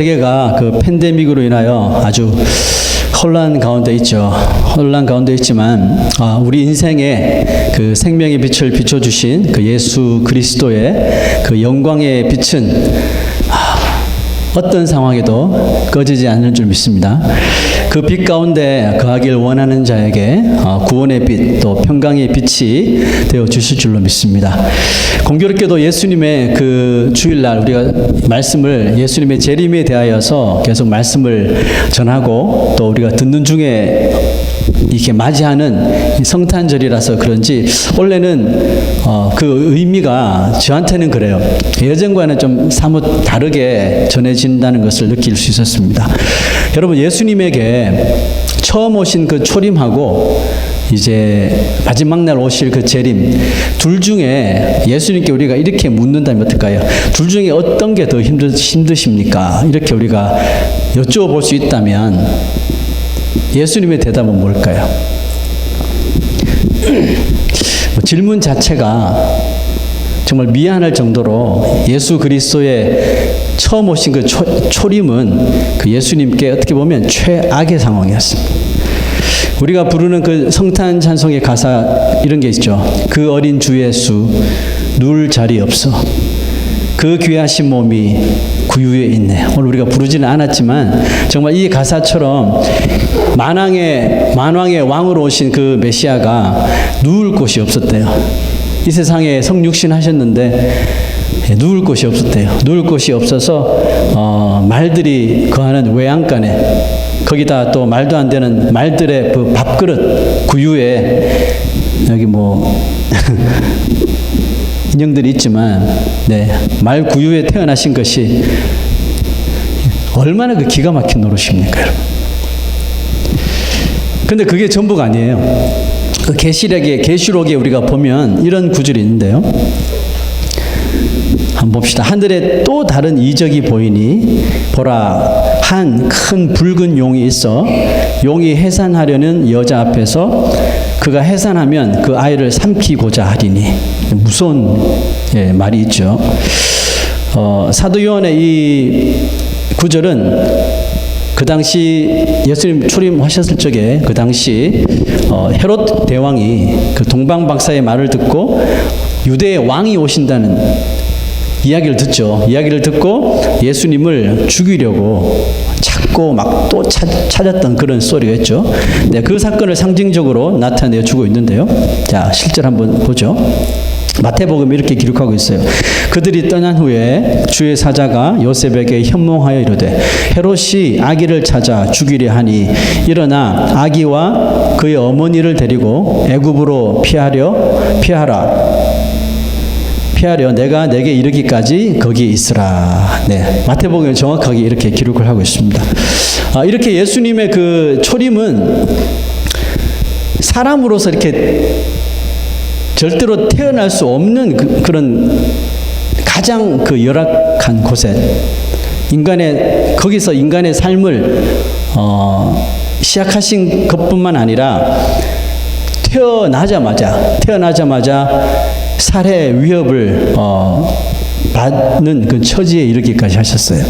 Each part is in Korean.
세계가 그 팬데믹으로 인하여 아주 혼란 가운데 있죠. 혼란 가운데 있지만 아, 우리 인생에 그 생명의 빛을 비춰주신 그 예수 그리스도의 그 영광의 빛은 아, 어떤 상황에도 꺼지지 않는 줄 믿습니다. 그 빛 가운데 거하길 원하는 자에게 어, 구원의 빛, 또 평강의 빛이 되어 주실 줄로 믿습니다. 공교롭게도 예수님의 그 주일날 우리가 말씀을 예수님의 재림에 대하여서 계속 말씀을 전하고 또 우리가 듣는 중에 이렇게 맞이하는 이 성탄절이라서 그런지 원래는 어, 그 의미가 저한테는 그래요. 예전과는 좀 사뭇 다르게 전해진다는 것을 느낄 수 있었습니다. 여러분 예수님에게 처음 오신 그 초림하고 이제 마지막 날 오실 그 재림 둘 중에 예수님께 우리가 이렇게 묻는다면 어떨까요? 둘 중에 어떤 게 더 힘드, 힘드십니까? 이렇게 우리가 여쭤볼 수 있다면 예수님의 대답은 뭘까요? 뭐 질문 자체가 정말 미안할 정도로 예수 그리스도의 처음 오신 그 초, 초림은 그 예수님께 어떻게 보면 최악의 상황이었습니다. 우리가 부르는 그 성탄 찬송의 가사 이런 게 있죠. 그 어린 주 예수 누울 자리 없어. 그 귀하신 몸이 구유에 있네. 오늘 우리가 부르지는 않았지만 정말 이 가사처럼 만왕의 만왕의 왕으로 오신 그 메시아가 누울 곳이 없었대요. 이 세상에 성육신 하셨는데 예, 누울 곳이 없었대요. 누울 곳이 없어서 어, 말들이 거하는 외양간에 거기다 또 말도 안 되는 말들의 그 밥그릇 구유에 여기 뭐 인형들이 있지만 네, 말 구유에 태어나신 것이 얼마나 그 기가 막힌 노릇입니까, 여러분? 근데 그게 전부가 아니에요. 그 계시록에 계시록에 우리가 보면 이런 구절이 있는데요. 한번 봅시다. 하늘에 또 다른 이적이 보이니 보라 한 큰 붉은 용이 있어 용이 해산하려는 여자 앞에서 그가 해산하면 그 아이를 삼키고자 하리니 무서운 예, 말이 있죠. 어, 사도 요한의 이 구절은 그 당시 예수님 출임하셨을 적에 그 당시 어, 헤롯 대왕이 그 동방 박사의 말을 듣고 유대의 왕이 오신다는 이야기를 듣죠. 이야기를 듣고 예수님을 죽이려고 찾고 막 또 찾았던 그런 있죠. 네, 그 사건을 상징적으로 나타내 주고 있는데요. 자, 실제로 한번 보죠. 마태복음 이렇게 기록하고 있어요. 그들이 떠난 후에 주의 사자가 요셉에게 현몽하여 이르되 헤롯이 아기를 찾아 죽이려 하니 일어나 아기와 그의 어머니를 데리고 애굽으로 피하려 피하라. 피하려 내가 내게 이르기까지 거기에 있으라. 네. 마태복음에 정확하게 이렇게 기록을 하고 있습니다. 아, 이렇게 예수님의 그 초림은 사람으로서 이렇게 절대로 태어날 수 없는 그, 런 가장 그 열악한 곳에 인간의 거기서 인간의 삶을 어, 시작하신 것뿐만 아니라 태어나자마자 태어나자마자 살해 위협을 어, 받는 그 처지에 이르기까지 하셨어요.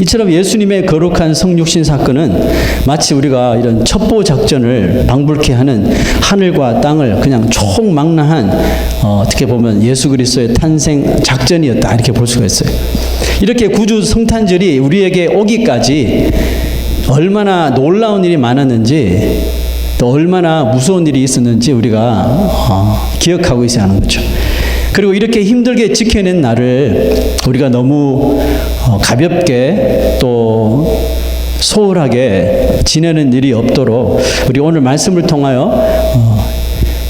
이처럼 예수님의 거룩한 성육신 사건은 마치 우리가 이런 첩보 작전을 방불케 하는 하늘과 땅을 그냥 총망라한 어, 어떻게 보면 예수 그리스도의 탄생 작전이었다 이렇게 볼 수가 있어요. 이렇게 구주 성탄절이 우리에게 오기까지 얼마나 놀라운 일이 많았는지 또 얼마나 무서운 일이 있었는지 우리가 어, 기억하고 있어야 하는 거죠. 그리고 이렇게 힘들게 지켜낸 나를 우리가 너무 어, 가볍게 또 소홀하게 지내는 일이 없도록 우리 오늘 말씀을 통하여 어,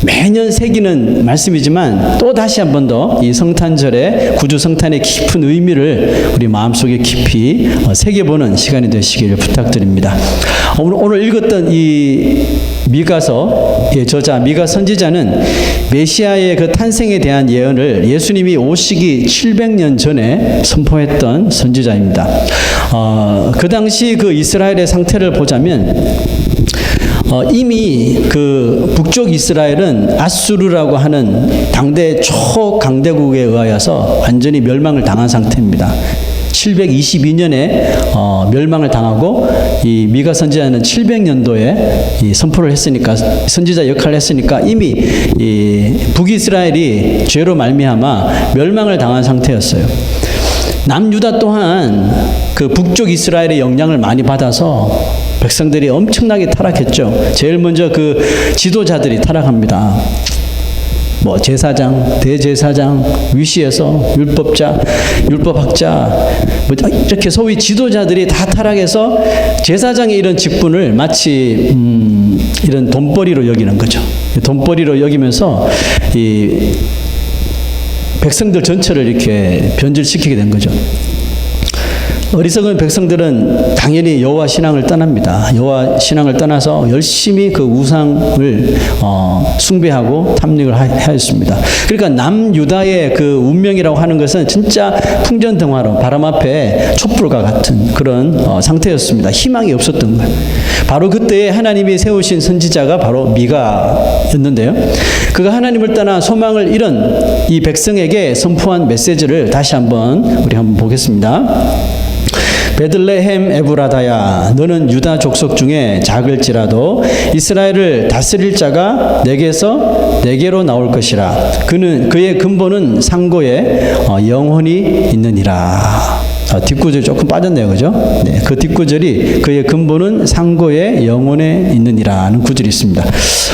매년 새기는 말씀이지만 또 다시 한 번 더 이 성탄절의 구주 성탄의 깊은 의미를 우리 마음속에 깊이 어, 새겨보는 시간이 되시기를 부탁드립니다. 오늘, 오늘 읽었던 이 미가서의 저자 미가 선지자는 메시아의 그 탄생에 대한 예언을 예수님이 오시기 700년 전에 선포했던 선지자입니다. 어, 그 당시 그 이스라엘의 상태를 보자면 어, 이미 그 북쪽 이스라엘은 아수르라고 하는 당대 초강대국에 의하여서 완전히 멸망을 당한 상태입니다. 722년에 어, 멸망을 당하고 이 미가 선지자는 700년도에 이 선포를 했으니까 선지자 역할을 했으니까 이미 이 북이스라엘이 죄로 말미암아 멸망을 당한 상태였어요. 남유다 또한 그 북쪽 이스라엘의 영향을 많이 받아서 백성들이 엄청나게 타락했죠. 제일 먼저 그 지도자들이 타락합니다. 뭐 제사장, 대제사장, 위시에서 율법자, 율법학자 뭐 이렇게 소위 지도자들이 다 타락해서 제사장의 이런 직분을 마치 음 이런 돈벌이로 여기는 거죠. 돈벌이로 여기면서 이 백성들 전체를 이렇게 변질시키게 된 거죠. 어리석은 백성들은 당연히 여호와 신앙을 떠납니다. 여호와 신앙을 떠나서 열심히 그 우상을 어, 숭배하고 탐닉을 하- 하였습니다. 그러니까 남유다의 그 운명이라고 하는 것은 진짜 풍전등화로 바람 앞에 촛불과 같은 그런 어, 상태였습니다. 희망이 없었던 거예요. 바로 그때 하나님이 세우신 선지자가 바로 미가였는데요. 그가 하나님을 떠나 소망을 잃은 이 백성에게 선포한 메시지를 다시 한번 우리 한번 보겠습니다. 베들레헴 에브라다야 너는 유다 족속 중에 작을지라도 이스라엘을 다스릴 자가 내게서 내게로 나올 것이라. 그는 그의 근본은 상고에 어, 영혼이 있느니라. 어, 뒷구절 조금 빠졌네요. 그죠? 네, 그 뒷구절이 그의 근본은 상고에 영혼에 있느니라는 구절이 있습니다.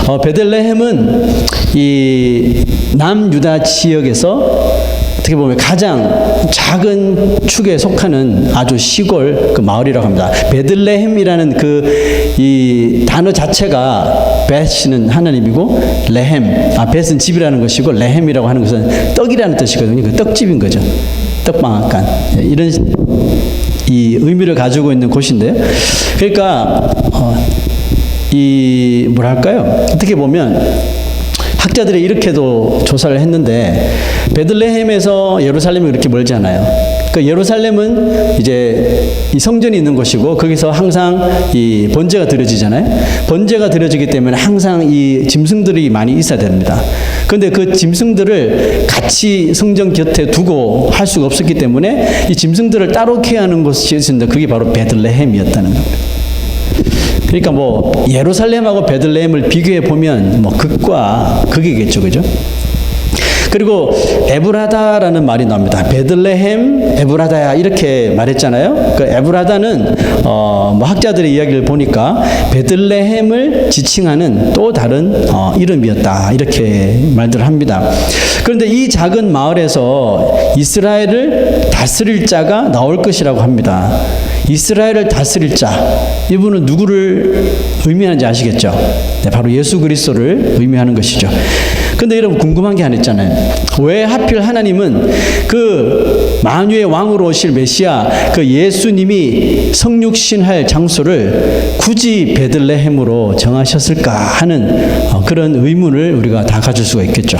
어, 베들레헴은 이 남유다 지역에서 어떻게 보면 가장 작은 축에 속하는 아주 시골 그 마을이라고 합니다. 베들레헴이라는 그 이 단어 자체가 벳은 하나님이고 레헴 아 벳은 집이라는 것이고 레헴이라고 하는 것은 떡이라는 뜻이거든요. 그 떡집인 거죠. 떡방앗간 예, 이런 이 의미를 가지고 있는 곳인데요. 그러니까 어, 이 뭐랄까요? 어떻게 보면 학자들이 이렇게도 조사를 했는데 베들레헴에서 예루살렘이 그렇게 멀지 않아요. 그 예루살렘은 이제 이 성전이 있는 곳이고 거기서 항상 이 번제가 드려지잖아요. 번제가 드려지기 때문에 항상 이 짐승들이 많이 있어야 됩니다. 그런데 그 짐승들을 같이 성전 곁에 두고 할 수가 없었기 때문에 이 짐승들을 따로 케어하는 곳이 있었는데 그게 바로 베들레헴이었다는 겁니다. 그러니까 뭐 예루살렘하고 베들레헴을 비교해 보면 뭐 극과 극이겠죠, 그죠? 그리고 에브라다라는 말이 나옵니다. 베들레헴 에브라다야 이렇게 말했잖아요. 그 에브라다는 어 뭐 학자들의 이야기를 보니까 베들레헴을 지칭하는 또 다른 어 이름이었다 이렇게 말들 합니다. 그런데 이 작은 마을에서 이스라엘을 다스릴 자가 나올 것이라고 합니다. 이스라엘을 다스릴 자 이분은 누구를 의미하는지 아시겠죠? 네, 바로 예수 그리스도를 의미하는 것이죠. 근데 여러분 궁금한 게 하나 있잖아요. 왜 하필 하나님은 그 만유의 왕으로 오실 메시아 그 예수님이 성육신할 장소를 굳이 베들레헴으로 정하셨을까 하는 어, 그런 의문을 우리가 다 가질 수가 있겠죠.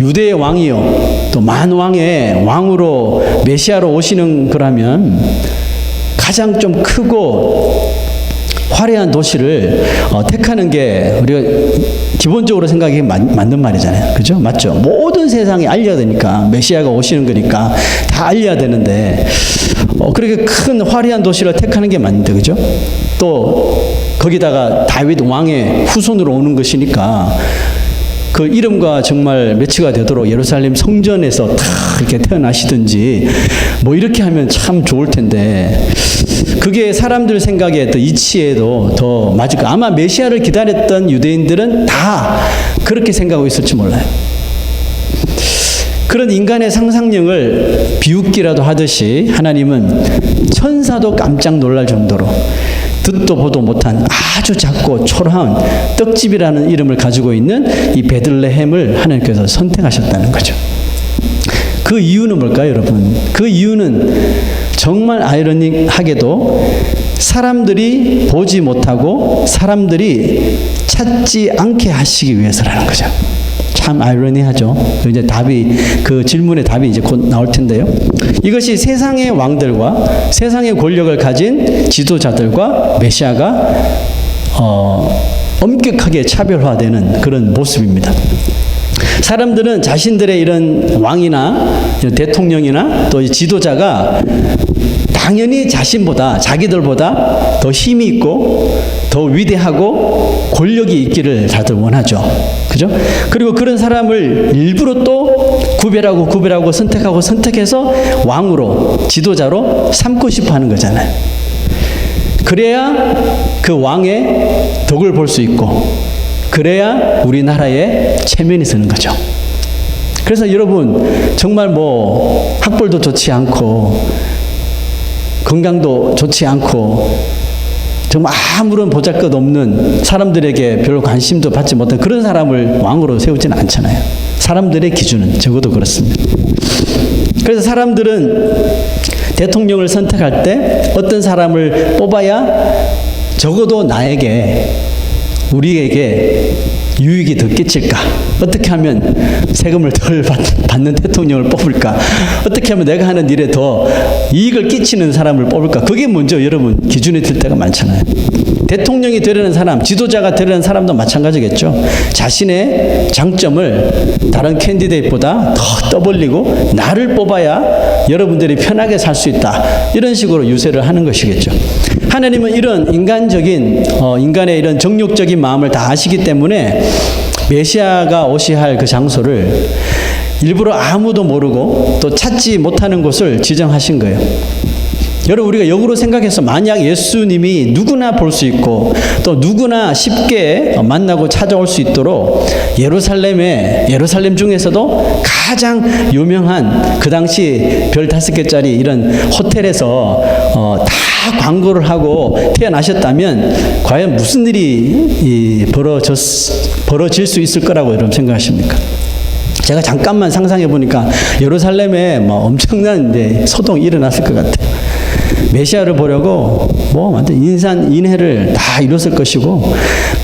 유대의 왕이요 또 만왕의 왕으로 메시아로 오시는 거라면 가장 좀 크고 화려한 도시를 어, 택하는 게 우리가 기본적으로 생각이 맞, 맞는 말이잖아요. 그죠? 맞죠? 모든 세상에 알려야 되니까 메시아가 오시는 거니까 다 알려야 되는데 어, 그렇게 큰 화려한 도시를 택하는 게 맞는데 그죠? 또 거기다가 다윗 왕의 후손으로 오는 것이니까 그 이름과 정말 매치가 되도록 예루살렘 성전에서 다 이렇게 태어나시든지 뭐 이렇게 하면 참 좋을 텐데 그게 사람들 생각에 또 이치에도 더 맞을 거 아마 메시아를 기다렸던 유대인들은 다 그렇게 생각하고 있을지 몰라요. 그런 인간의 상상력을 비웃기라도 하듯이 하나님은 천사도 깜짝 놀랄 정도로 듣도 보도 못한 아주 작고 초라한 떡집이라는 이름을 가지고 있는 이 베들레헴을 하나님께서 선택하셨다는 거죠. 그 이유는 뭘까요, 여러분? 그 이유는 정말 아이러니하게도 사람들이 보지 못하고 사람들이 찾지 않게 하시기 위해서라는 거죠. 참 아이러니하죠. 이제 답이 그 질문의 답이 이제 곧 나올 텐데요. 이것이 세상의 왕들과 세상의 권력을 가진 지도자들과 메시아가 어, 엄격하게 차별화되는 그런 모습입니다. 사람들은 자신들의 이런 왕이나 대통령이나 또이 지도자가 당연히 자신보다 자기들보다 더 힘이 있고 더 위대하고 권력이 있기를 다들 원하죠. 그죠? 그리고 그런 사람을 일부러 또 구별하고 구별하고 선택하고 선택해서 왕으로 지도자로 삼고 싶어 하는 거잖아요. 그래야 그 왕의 덕을 볼 수 있고 그래야 우리나라에 체면이 서는 거죠. 그래서 여러분 정말 뭐 학벌도 좋지 않고 건강도 좋지 않고 정말 아무런 보잘 것 없는 사람들에게 별로 관심도 받지 못한 그런 사람을 왕으로 세우지는 않잖아요. 사람들의 기준은 적어도 그렇습니다. 그래서 사람들은 대통령을 선택할 때 어떤 사람을 뽑아야 적어도 나에게 우리에게 유익이 더 끼칠까? 어떻게 하면 세금을 덜 받, 는 대통령을 뽑을까? 어떻게 하면 내가 하는 일에 더 이익을 끼치는 사람을 뽑을까? 그게 먼저 여러분 기준이 될 때가 많잖아요. 대통령이 되려는 사람, 지도자가 되려는 사람도 마찬가지겠죠. 자신의 장점을 다른 캔디데이트보다 더 떠벌리고 나를 뽑아야 여러분들이 편하게 살 수 있다. 이런 식으로 유세를 하는 것이겠죠. 하나님은 이런 인간적인 어, 인간의 이런 정욕적인 마음을 다 아시기 때문에 메시아가 오셔야 할 그 장소를 일부러 아무도 모르고 또 찾지 못하는 곳을 지정하신 거예요. 여러분 우리가 역으로 생각해서 만약 예수님이 누구나 볼 수 있고 또 누구나 쉽게 만나고 찾아올 수 있도록 예루살렘에 예루살렘 중에서도 가장 유명한 그 당시 별 다섯 개짜리 이런 호텔에서 어, 다 광고를 하고 태어나셨다면 과연 무슨 일이 벌어졌, 벌어질 수 있을 거라고 여러분 생각하십니까? 제가 잠깐만 상상해 보니까 예루살렘에 뭐 엄청난 이제 소동이 일어났을 것 같아요. 메시아를 보려고 뭐 완전 인산 인해를 다 이뤘을 것이고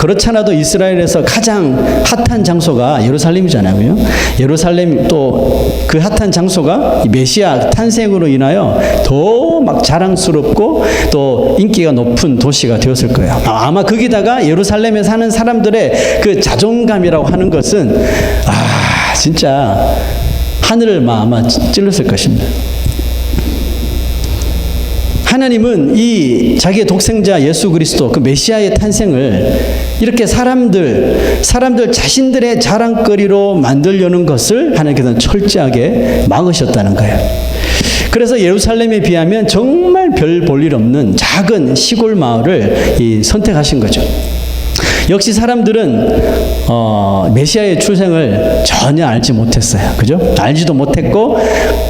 그렇잖아도 이스라엘에서 가장 핫한 장소가 예루살렘이잖아요. 예루살렘 또 그 핫한 장소가 메시아 탄생으로 인하여 더 막 자랑스럽고 또 인기가 높은 도시가 되었을 거예요. 아마 거기다가 예루살렘에 사는 사람들의 그 자존감이라고 하는 것은 아 진짜 하늘을 아마 찔렀을 것입니다. 하나님은 이 자기의 독생자 예수 그리스도 그 메시아의 탄생을 이렇게 사람들 사람들 자신들의 자랑거리로 만들려는 것을 하나님께서는 철저하게 막으셨다는 거예요. 그래서 예루살렘에 비하면 정말 별 볼 일 없는 작은 시골 마을을 선택하신 거죠. 역시 사람들은 어, 메시아의 출생을 전혀 알지 못했어요. 그죠? 알지도 못했고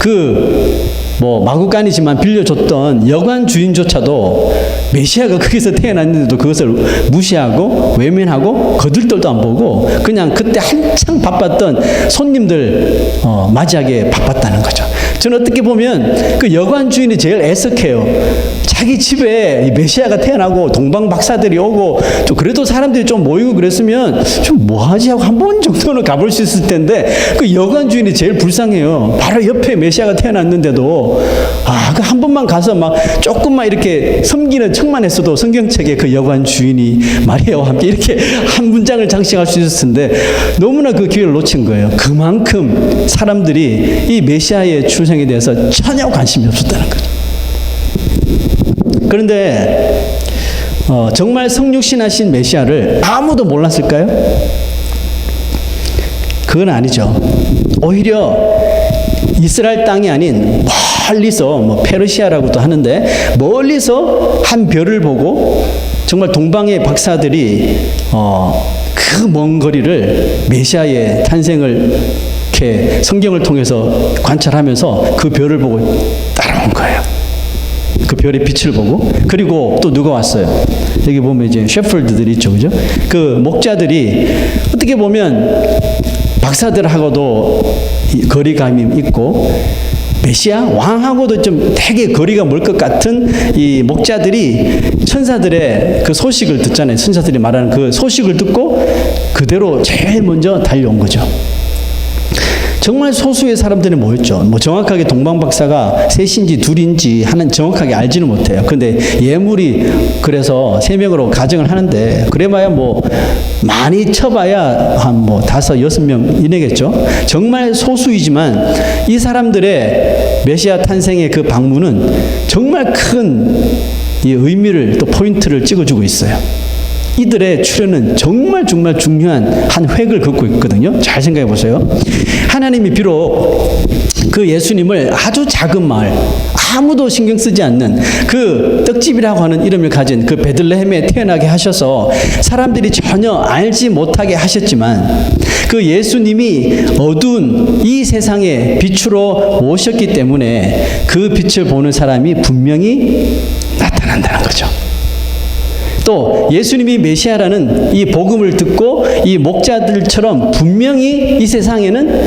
그 뭐 마구간이지만 빌려줬던 여관 주인조차도 메시아가 거기서 태어났는데도 그것을 무시하고 외면하고 거들떨도 안 보고 그냥 그때 한창 바빴던 손님들 어, 맞이하기에 바빴다는 거죠. 저는 어떻게 보면 그 여관 주인이 제일 애석해요. 자기 집에 메시아가 태어나고 동방 박사들이 오고 좀 그래도 사람들이 좀 모이고 그랬으면 좀 뭐하지 하고 한 번 정도는 가볼 수 있을 텐데 그 여관 주인이 제일 불쌍해요. 바로 옆에 메시아가 태어났는데도 아 그 한 번만 가서 막 조금만 이렇게 섬기는 척만 했어도 성경책에 그 여관 주인이 마리아와 함께 이렇게 한 문장을 장식할 수 있었을 텐데 너무나 그 기회를 놓친 거예요. 그만큼 사람들이 이 메시아의 출 생에 대해서 전혀 관심이 없었다는 거죠. 그런데 어, 정말 성육신하신 메시아를 아무도 몰랐을까요? 그건 아니죠. 오히려 이스라엘 땅이 아닌 멀리서 뭐 페르시아라고도 하는데 멀리서 한 별을 보고 정말 동방의 박사들이 어, 그 먼 거리를 메시아의 탄생을 이렇게 성경을 통해서 관찰하면서 그 별을 보고 따라온 거예요. 그 별의 빛을 보고 그리고 또 누가 왔어요? 여기 보면 이제 셰플드들이 있죠, 그죠? 그 목자들이 어떻게 보면 박사들하고도 거리감이 있고 메시아 왕하고도 좀 되게 거리가 멀 것 같은 이 목자들이 천사들의 그 소식을 듣잖아요. 천사들이 말하는 그 소식을 듣고 그대로 제일 먼저 달려온 거죠. 정말 소수의 사람들이 모였죠. 뭐 정확하게 동방 박사가 셋인지 둘인지 하는 정확하게 알지는 못해요. 근데 예물이 그래서 세 명으로 가정을 하는데 그래봐야 뭐 많이 쳐봐야 한 뭐 다섯 여섯 명 이내겠죠. 정말 소수이지만 이 사람들의 메시아 탄생의 그 방문은 정말 큰 이 의미를 또 포인트를 찍어주고 있어요. 이들의 출현은 정말 정말 중요한 한 획을 긋고 있거든요. 잘 생각해 보세요. 하나님이 비록 그 예수님을 아주 작은 마을, 아무도 신경 쓰지 않는 그 떡집이라고 하는 이름을 가진 그 베들레헴에 태어나게 하셔서 사람들이 전혀 알지 못하게 하셨지만 그 예수님이 어두운 이 세상에 빛으로 오셨기 때문에 그 빛을 보는 사람이 분명히 나타난다는 거죠. 또 예수님이 메시아라는 이 복음을 듣고 이 목자들처럼 분명히 이 세상에는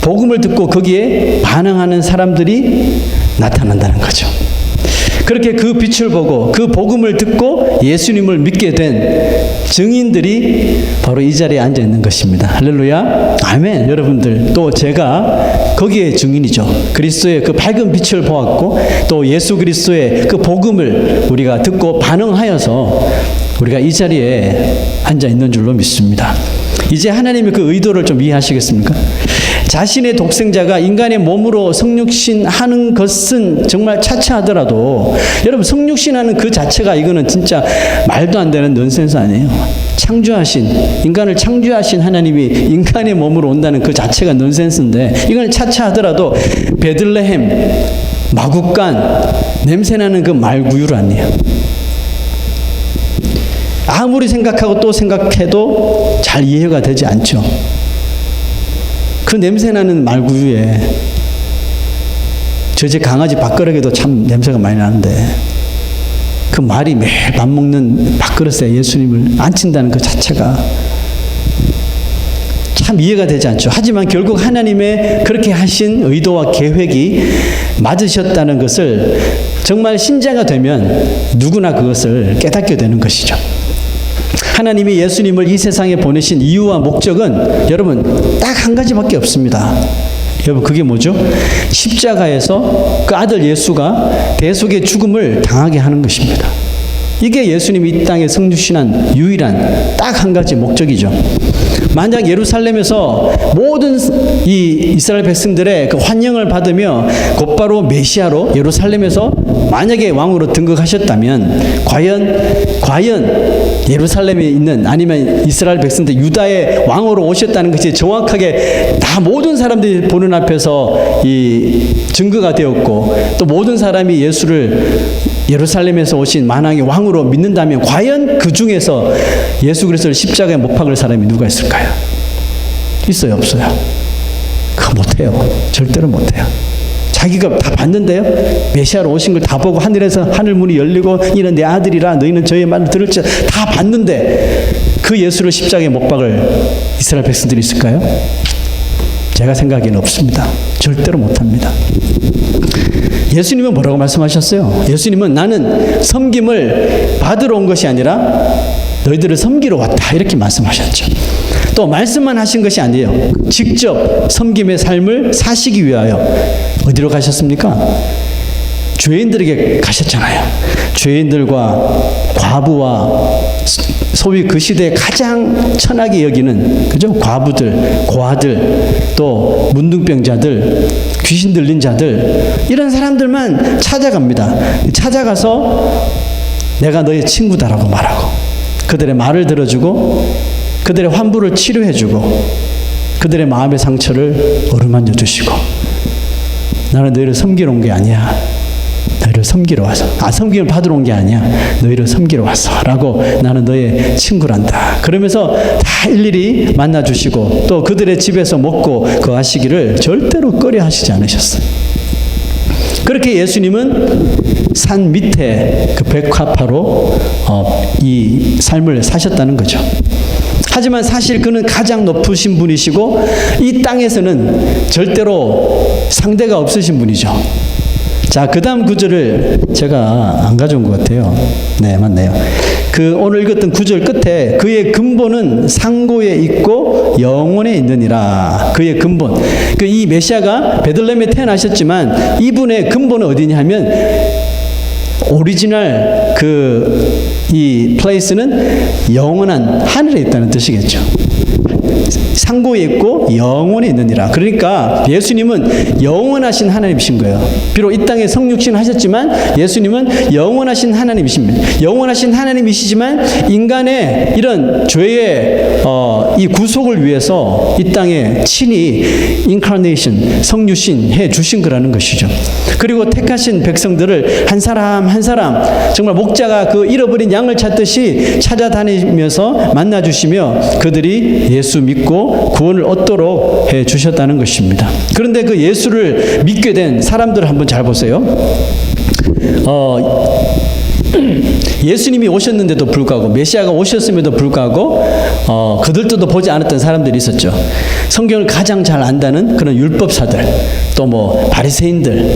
복음을 듣고 거기에 반응하는 사람들이 나타난다는 거죠. 그렇게 그 빛을 보고 그 복음을 듣고 예수님을 믿게 된 증인들이 바로 이 자리에 앉아 있는 것입니다. 할렐루야. 아멘. 여러분들 또 제가 거기에 증인이죠. 그리스도의 그 밝은 빛을 보았고 또 예수 그리스도의 그 복음을 우리가 듣고 반응하여서 우리가 이 자리에 앉아 있는 줄로 믿습니다. 이제 하나님의 그 의도를 좀 이해하시겠습니까? 자신의 독생자가 인간의 몸으로 성육신 하는 것은 정말 차치하더라도 여러분 성육신 하는 그 자체가 이거는 진짜 말도 안 되는 넌센스 아니에요. 창조하신 인간을 창조하신 하나님이 인간의 몸으로 온다는 그 자체가 넌센스인데 이건 차치하더라도 베들레헴 마국간 냄새나는 그 말구유를 아니에요. 아무리 생각하고 또 생각해도 잘 이해가 되지 않죠. 그 냄새나는 말구유에 저집 강아지 밥그릇에도 참 냄새가 많이 나는데 그 말이 매일 밥 먹는 밥그릇에 예수님을 앉힌다는 그 자체가 참 이해가 되지 않죠. 하지만 결국 하나님의 그렇게 하신 의도와 계획이 맞으셨다는 것을 정말 신자가 되면 누구나 그것을 깨닫게 되는 것이죠. 하나님이 예수님을 이 세상에 보내신 이유와 목적은 여러분 딱 한 가지밖에 없습니다. 여러분 그게 뭐죠? 십자가에서 그 아들 예수가 대속의 죽음을 당하게 하는 것입니다. 이게 예수님이 이 땅에 성주신한 유일한 딱 한 가지 목적이죠. 만약 예루살렘에서 모든 이 이스라엘 백성들의 그 환영을 받으며 곧바로 메시아로 예루살렘에서 만약에 왕으로 등극하셨다면 과연 과연 예루살렘에 있는 아니면 이스라엘 백성들 유다의 왕으로 오셨다는 것이 정확하게 다 모든 사람들이 보는 앞에서 이 증거가 되었고 또 모든 사람이 예수를 예루살렘에서 오신 만왕의 왕으로 믿는다면 과연 그 중에서 예수 그리스도를 십자가에 못 박을 사람이 누가 있을까요? 있어요, 없어요? 그거 못해요. 절대로 못해요. 자기가 다 봤는데요. 메시아로 오신 걸 다 보고 하늘에서 하늘 문이 열리고 이는 내 아들이라 너희는 저의 말을 들을지 다 봤는데 그 예수를 십자가에 못 박을 이스라엘 백성들이 있을까요? 제가 생각에는 없습니다. 절대로 못합니다. 예수님은 뭐라고 말씀하셨어요? 예수님은 나는 섬김을 받으러 온 것이 아니라 너희들을 섬기러 왔다. 이렇게 말씀하셨죠. 또 말씀만 하신 것이 아니에요. 직접 섬김의 삶을 사시기 위하여 어디로 가셨습니까? 죄인들에게 가셨잖아요. 죄인들과 과부와 소위 그 시대에 가장 천하게 여기는 그죠? 과부들, 고아들, 또 문둥병자들, 귀신 들린 자들 이런 사람들만 찾아갑니다. 찾아가서 내가 너의 친구다라고 말하고 그들의 말을 들어주고 그들의 환부를 치료해주고 그들의 마음의 상처를 어루만져 주시고 나는 너희를 섬기러 온 게 아니야. 너희를 섬기러 와서 아 섬김을 받으러 온 게 아니야 너희를 섬기러 왔어라고 나는 너의 친구란다 그러면서 다 일일이 만나 주시고 또 그들의 집에서 먹고 그 하시기를 절대로 꺼려 하시지 않으셨어요 그렇게 예수님은 산 밑에 그 백화파로 어, 이 삶을 사셨다는 거죠. 하지만 사실 그는 가장 높으신 분이시고 이 땅에서는 절대로 상대가 없으신 분이죠. 자, 그 다음 구절을 제가 안 가져온 것 같아요. 네, 맞네요. 그 오늘 읽었던 구절 끝에 그의 근본은 상고에 있고 영원에 있느니라. 그의 근본. 그 이 메시아가 베들레헴에 태어나셨지만 이분의 근본은 어디냐 하면 오리지널 그 이 플레이스는 영원한 하늘에 있다는 뜻이겠죠. 상고에 있고 영원에 있느니라. 그러니까 예수님은 영원하신 하나님이신 거예요. 비록 이 땅에 성육신 하셨지만 예수님은 영원하신 하나님이십니다. 영원하신 하나님이시지만 인간의 이런 죄의 어, 이 구속을 위해서 이 땅에 친히 인카네이션 성육신 해 주신 거라는 것이죠. 그리고 택하신 백성들을 한 사람 한 사람 정말 목자가 그 잃어버린 양을 찾듯이 찾아다니면서 만나 주시며 그들이 예수 믿고 구원을 얻도록 해 주셨다는 것입니다. 그런데 그 예수를 믿게 된 사람들을 한번 잘 보세요. 어, 예수님이 오셨는데도 불구하고 메시아가 오셨음에도 불구하고 어, 그들도 보지 않았던 사람들이 있었죠. 성경을 가장 잘 안다는 그런 율법사들, 또 뭐 바리새인들,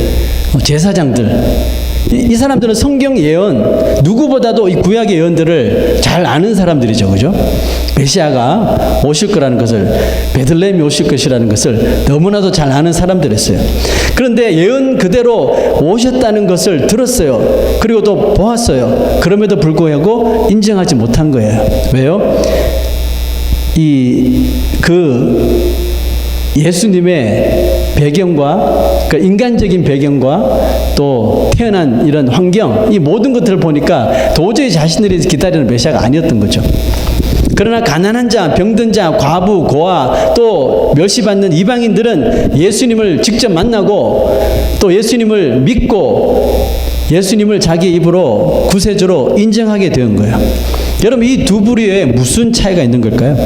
어, 제사장들. 이, 이 사람들은 성경 예언 누구보다도 이 구약의 예언들을 잘 아는 사람들이죠, 그죠? 메시아가 오실 거라는 것을 베들레헴이 오실 것이라는 것을 너무나도 잘 아는 사람들이었어요. 그런데 예언 그대로 오셨다는 것을 들었어요. 그리고 또 보았어요. 그럼에도 불구하고 인정하지 못한 거예요. 왜요? 이 그 예수님의 배경과 그 인간적인 배경과 또 태어난 이런 환경 이 모든 것들을 보니까 도저히 자신들이 기다리는 메시아가 아니었던 거죠. 그러나 가난한 자, 병든 자, 과부, 고아, 또 멸시받는 이방인들은 예수님을 직접 만나고 또 예수님을 믿고 예수님을 자기 입으로 구세주로 인정하게 된 거예요. 여러분 이 두 부류에 무슨 차이가 있는 걸까요?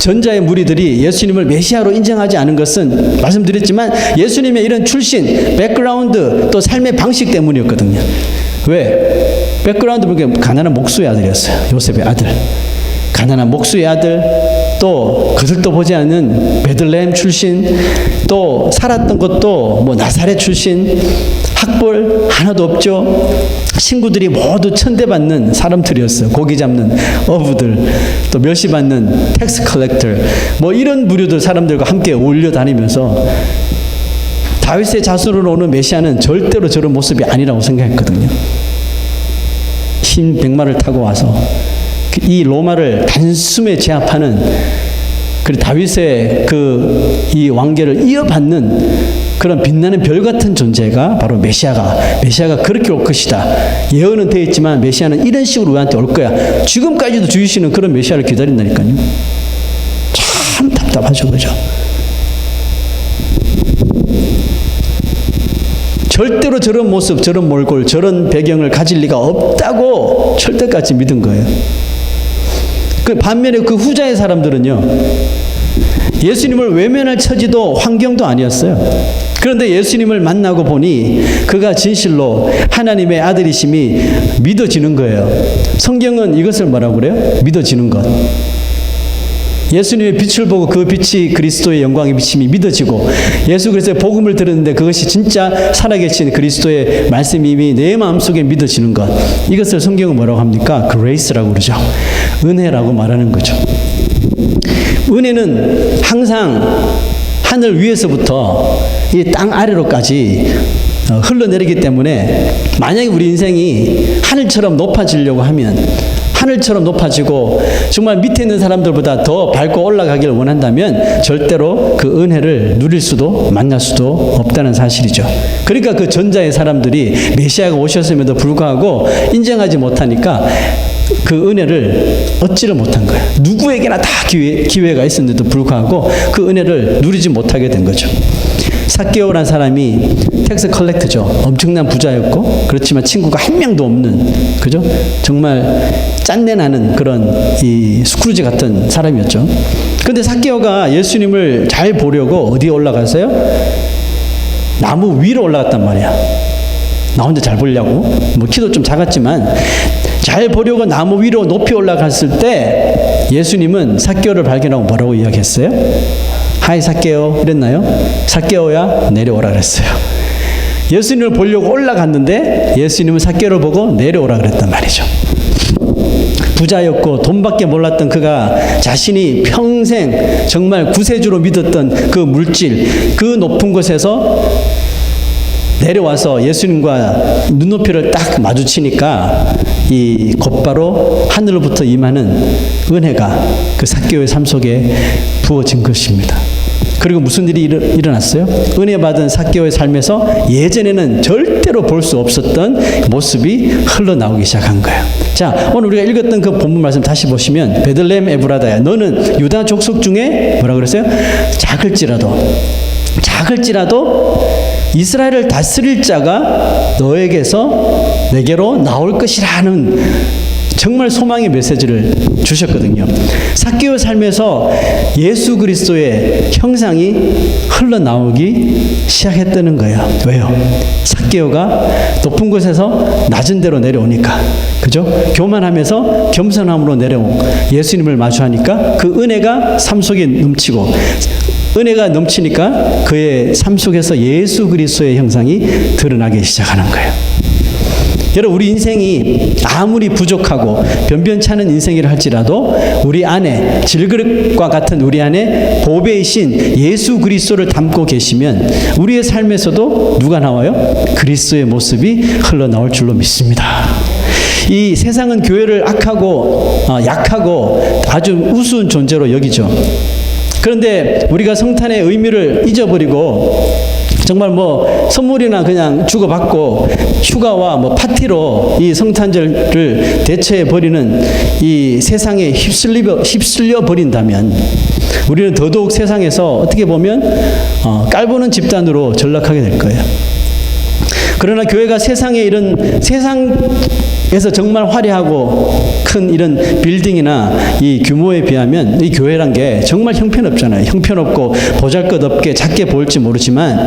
전자의 무리들이 예수님을 메시아로 인정하지 않은 것은 말씀드렸지만 예수님의 이런 출신, 백그라운드, 또 삶의 방식 때문이었거든요. 왜? 백그라운드 보니까 가난한 목수의 아들이었어요. 요셉의 아들. 가난한 목수의 아들, 또 그들도 보지 않는 베들레헴 출신, 또 살았던 것도 뭐 나사렛 출신, 학벌 하나도 없죠. 친구들이 모두 천대받는 사람들이었어요. 고기 잡는 어부들, 또 멸시받는 텍스 컬렉터, 뭐 이런 부류들 사람들과 함께 올려 다니면서 다윗의 자손으로 오는 메시아는 절대로 저런 모습이 아니라고 생각했거든요. 흰 백마를 타고 와서 이 로마를 단숨에 제압하는 그 다윗의 그 이 왕계를 이어받는 그런 빛나는 별 같은 존재가 바로 메시아가 메시아가 그렇게 올 것이다. 예언은 되어 있지만 메시아는 이런 식으로 우리한테 올 거야. 지금까지도 주이시는 그런 메시아를 기다린다니까요. 참 답답하죠, 그죠? 절대로 저런 모습, 저런 몰골, 저런 배경을 가질 리가 없다고 철대까지 믿은 거예요. 그 반면에 그 후자의 사람들은요, 예수님을 외면할 처지도 환경도 아니었어요. 그런데 예수님을 만나고 보니 그가 진실로 하나님의 아들이심이 믿어지는 거예요. 성경은 이것을 뭐라고 그래요? 믿어지는 것. 예수님의 빛을 보고 그 빛이 그리스도의 영광의 비침이 믿어지고 예수 그리스도의 복음을 들었는데 그것이 진짜 살아계신 그리스도의 말씀이 이미 내 마음속에 믿어지는 것 이것을 성경은 뭐라고 합니까? 그레이스라고 그러죠 은혜라고 말하는 거죠 은혜는 항상 하늘 위에서부터 이 땅 아래로까지 어, 흘러내리기 때문에 만약에 우리 인생이 하늘처럼 높아지려고 하면 하늘처럼 높아지고 정말 밑에 있는 사람들보다 더 밟고 올라가기를 원한다면 절대로 그 은혜를 누릴 수도 만날 수도 없다는 사실이죠. 그러니까 그 전자의 사람들이 메시아가 오셨음에도 불구하고 인정하지 못하니까 그 은혜를 얻지를 못한 거예요. 누구에게나 다 기회, 기회가 있었는데도 불구하고 그 은혜를 누리지 못하게 된 거죠. 사케오란 사람이 텍스 컬렉트죠. 엄청난 부자였고 그렇지만 친구가 한 명도 없는 그죠? 정말 짠내 나는 그런 이 스크루지 같은 사람이었죠. 근데 사케오가 예수님을 잘 보려고 어디에 올라갔어요? 나무 위로 올라갔단 말이야. 나 혼자 잘 보려고 뭐 키도 좀 작았지만 잘 보려고 나무 위로 높이 올라갔을 때 예수님은 사케오를 발견하고 뭐라고 이야기했어요? 하이 사케오 이랬나요? 사케오야 내려오라 그랬어요. 예수님을 보려고 올라갔는데 예수님은 삭개를 보고 내려오라 그랬단 말이죠. 부자였고 돈밖에 몰랐던 그가 자신이 평생 정말 구세주로 믿었던 그 물질, 그 높은 곳에서 내려와서 예수님과 눈높이를 딱 마주치니까 이 곧바로 하늘로부터 임하는 은혜가 그 삭개오의 삶 속에 부어진 것입니다. 그리고 무슨 일이 일어- 일어났어요? 은혜 받은 삭개오의 삶에서 예전에는 절대로 볼 수 없었던 모습이 흘러나오기 시작한 거예요. 자, 오늘 우리가 읽었던 그 본문 말씀 다시 보시면 베들레헴 에브라다야 너는 유다 족속 중에 뭐라 그랬어요? 작을지라도 작을지라도 이스라엘을 다스릴 자가 너에게서 내게로 나올 것이라는 정말 소망의 메시지를 주셨거든요. 사개오 삶에서 예수 그리스도의 형상이 흘러나오기 시작했다는 거예요. 왜요? 사개오가 높은 곳에서 낮은 데로 내려오니까. 그죠? 교만하면서 겸손함으로 내려온 예수님을 마주하니까 그 은혜가 삶 속에 넘치고 은혜가 넘치니까 그의 삶 속에서 예수 그리스도의 형상이 드러나기 시작하는 거예요. 여러분 우리 인생이 아무리 부족하고 변변찮은 인생이라 할지라도 우리 안에 질그릇과 같은 우리 안에 보배이신 예수 그리스도를 담고 계시면 우리의 삶에서도 누가 나와요? 그리스도의 모습이 흘러나올 줄로 믿습니다. 이 세상은 교회를 악하고 어, 약하고 아주 우스운 존재로 여기죠. 그런데 우리가 성탄의 의미를 잊어버리고 정말 뭐 선물이나 그냥 주고받고 휴가와 뭐 파티로 이 성탄절을 대체해 버리는 이 세상에 휩쓸려 휩쓸려 버린다면 우리는 더더욱 세상에서 어떻게 보면 어, 깔보는 집단으로 전락하게 될 거예요. 그러나 교회가 세상에 이런 세상 에서 정말 화려하고 큰 이런 빌딩이나 이 규모에 비하면 이 교회란 게 정말 형편없잖아요. 형편없고 보잘것없게 작게 보일지 모르지만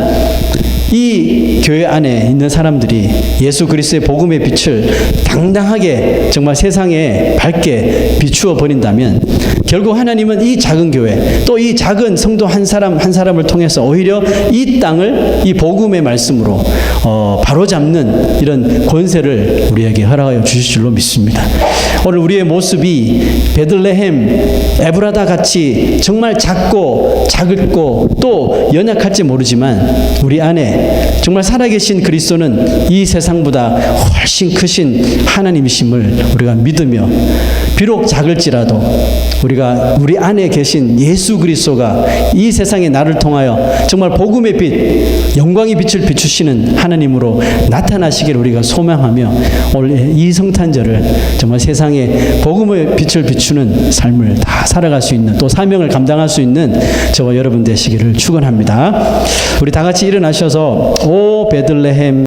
이 교회 안에 있는 사람들이 예수 그리스도의 복음의 빛을 당당하게 정말 세상에 밝게 비추어 버린다면 결국 하나님은 이 작은 교회 또 이 작은 성도 한 사람 한 사람을 통해서 오히려 이 땅을 이 복음의 말씀으로 어, 바로잡는 이런 권세를 우리에게 허락하여 주실 줄로 믿습니다. 오늘 우리의 모습이 베들레헴 에브라다 같이 정말 작고 작고 또 연약할지 모르지만 우리 안에 정말 살아계신 그리스도는 이 세상보다 훨씬 크신 하나님이심을 우리가 믿으며 비록 작을지라도 우리가 우리 안에 계신 예수 그리스도가 이 세상에 나를 통하여 정말 복음의 빛, 영광의 빛을 비추시는 하나님으로 나타나시기를 우리가 소망하며 오늘 이 성탄절을 정말 세상에 복음의 빛을 비추는 삶을 다 살아갈 수 있는 또 사명을 감당할 수 있는 저와 여러분 되시기를 축원합니다. 우리 다 같이 일어나셔서 오 베들레헴